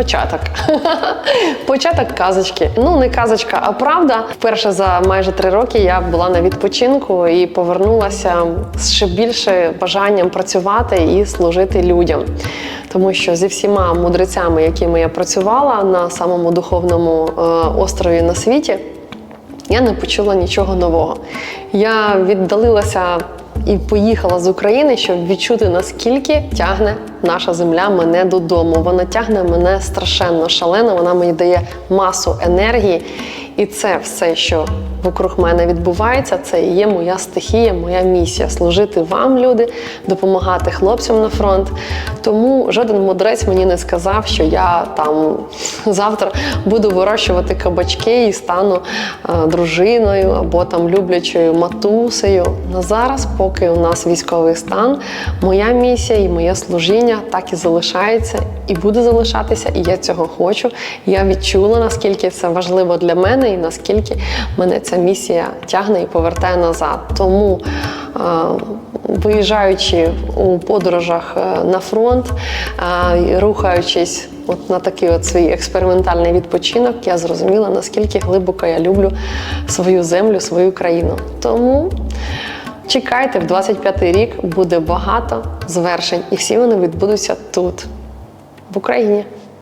Початок. Початок казочки. Ну, не казочка, а правда. Вперше за майже три роки я була на відпочинку і повернулася з ще більше бажанням працювати і служити людям. Тому що зі всіма мудрецями, якими я працювала на самому духовному е, острові на світі, я не почула нічого нового. Я віддалилася і поїхала з України, щоб відчути, наскільки тягне наша земля мене додому. Вона тягне мене страшенно шалено, вона мені дає масу енергії. І це все, що вокруг мене відбувається, це і є моя стихія, моя місія служити вам, люди, допомагати хлопцям на фронт. Тому жоден мудрець мені не сказав, що я там завтра буду вирощувати кабачки і стану е, дружиною або там люблячою матусею. На зараз, поки у нас військовий стан, моя місія і моє служіння так і залишається, і буде залишатися, і я цього хочу. Я відчула, наскільки це важливо для мене, і наскільки мене ця місія тягне і повертає назад. Тому е, виїжджаючи у подорожах е, на фронт, е, рухаючись от на такий от свій експериментальний відпочинок, я зрозуміла, наскільки глибоко я люблю свою землю, свою країну. Тому чекайте, в 25-й рік буде багато звершень, і всі вони відбудуться тут, в Україні.